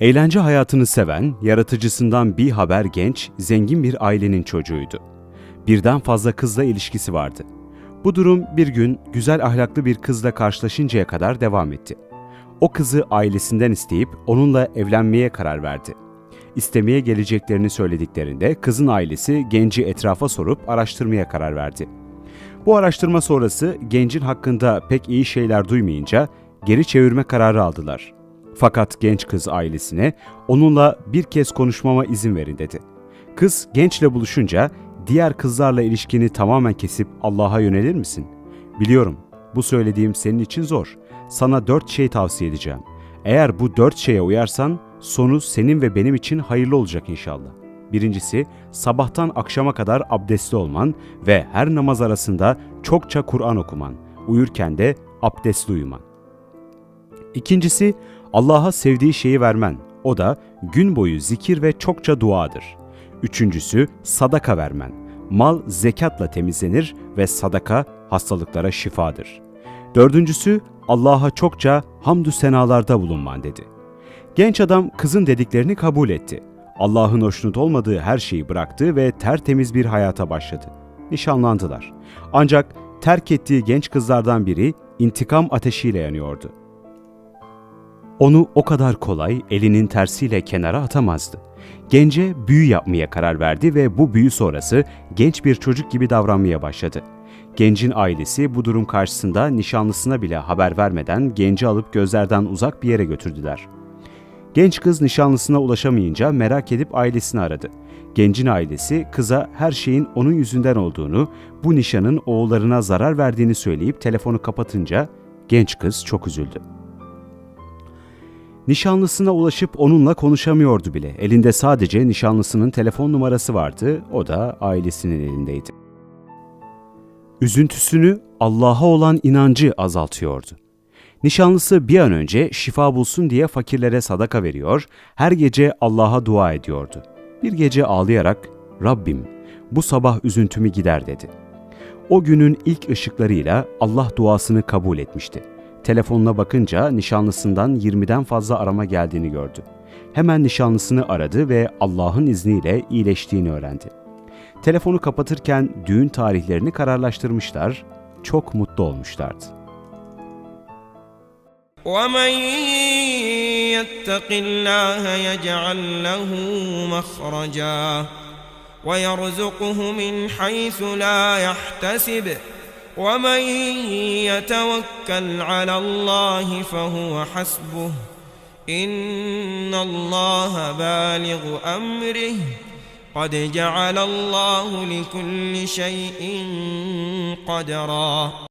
Eğlence hayatını seven, yaratıcısından bir haber genç, zengin bir ailenin çocuğuydu. Birden fazla kızla ilişkisi vardı. Bu durum bir gün güzel ahlaklı bir kızla karşılaşıncaya kadar devam etti. O kızı ailesinden isteyip onunla evlenmeye karar verdi. İstemeye geleceklerini söylediklerinde kızın ailesi genci etrafa sorup araştırmaya karar verdi. Bu araştırma sonrası gencin hakkında pek iyi şeyler duymayınca geri çevirme kararı aldılar. Fakat genç kız ailesine onunla bir kez konuşmama izin verin dedi. Kız gençle buluşunca diğer kızlarla ilişkini tamamen kesip Allah'a yönelir misin? Biliyorum bu söylediğim senin için zor. Sana dört şey tavsiye edeceğim. Eğer bu dört şeye uyarsan sonu senin ve benim için hayırlı olacak inşallah. Birincisi, sabahtan akşama kadar abdestli olman ve her namaz arasında çokça Kur'an okuman, uyurken de abdestli uyuman. İkincisi, Allah'a sevdiği şeyi vermen. O da gün boyu zikir ve çokça duadır. Üçüncüsü, sadaka vermen. Mal zekatla temizlenir ve sadaka hastalıklara şifadır. Dördüncüsü, Allah'a çokça hamdü senalarda bulunman dedi. Genç adam kızın dediklerini kabul etti. Allah'ın hoşnut olmadığı her şeyi bıraktı ve tertemiz bir hayata başladı. Nişanlandılar. Ancak terk ettiği genç kızlardan biri intikam ateşiyle yanıyordu. Onu o kadar kolay elinin tersiyle kenara atamazdı. Gence büyü yapmaya karar verdi ve bu büyü sonrası genç bir çocuk gibi davranmaya başladı. Gencin ailesi bu durum karşısında nişanlısına bile haber vermeden genci alıp gözlerden uzak bir yere götürdüler. Genç kız nişanlısına ulaşamayınca merak edip ailesini aradı. Gencin ailesi kıza her şeyin onun yüzünden olduğunu, bu nişanın oğullarına zarar verdiğini söyleyip telefonu kapatınca genç kız çok üzüldü. Nişanlısına ulaşıp onunla konuşamıyordu bile. Elinde sadece nişanlısının telefon numarası vardı, o da ailesinin elindeydi. Üzüntüsünü Allah'a olan inancı azaltıyordu. Nişanlısı bir an önce şifa bulsun diye fakirlere sadaka veriyor, her gece Allah'a dua ediyordu. Bir gece ağlayarak, Rabbim bu sabah üzüntümü gider dedi. O günün ilk ışıklarıyla Allah duasını kabul etmişti. Telefonuna bakınca nişanlısından 20'den fazla arama geldiğini gördü. Hemen nişanlısını aradı ve Allah'ın izniyle iyileştiğini öğrendi. Telefonu kapatırken düğün tarihlerini kararlaştırmışlar, çok mutlu olmuşlardı. ومن يتق الله يجعل له مخرجا ويرزقه من حيث لا يحتسب ومن يتوكل على الله فهو حسبه. إن الله بالغ أمره. قد جعل الله لكل شيء قدرا.